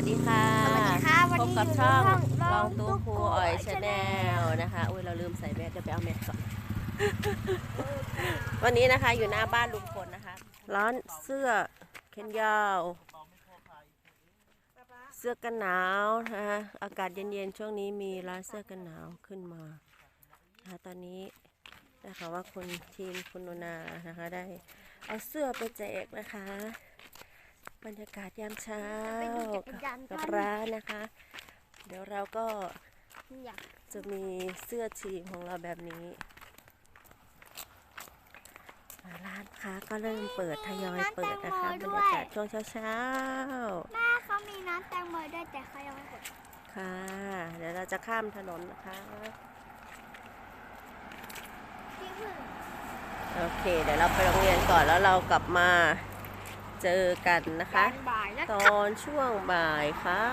วัสดีค่ะ สวัสดีค่ะวันพบนี้กับอยู่ช่องในช่องลลอองงตู้ตู้ครูครูอ่อยอ่อยชาแนลนะคะอุ้ยเราลืมใส่แมสเดี๋ยวไปเอาแมสก่อน วันนี้นะคะอยู่หน้าบ้านลุงพลนะคะ ร้านเสื้อแขนยาว เสื้อกันหนาวนะคะอากาศเย็นๆช่วงนี้มีร้านเสื้อกันหนาวขึ้นมานะคะตอนนี้นะคะว่าคุณทีมคุณนุนานะคะได้เอาเสื้อไปแจกนะคะ บรรยากาศยามเช้าไปดูจักรยานกับกันร้านนะคะ เดี๋ยวเราก็อยากจะมีเสื้อทีมของเราแบบนี้อ่าร้านค้าก็เริ่มเปิดทยอยเปิดนะคะบรรยากาศช่วงเช้าแม่เขามีน้ำแตงโมด้วยแต่เขายังไม่เปิดๆค่ะ เดี๋ยวเราจะข้ามถนนนะคะพี่พึ่งโอเค เดี๋ยวเราไปโรงเรียนก่อนแล้วเรากลับมา เจอกันนะคะ ตอนบ่ายแล้วตค่ะอนช่วงบ่ายค่ะ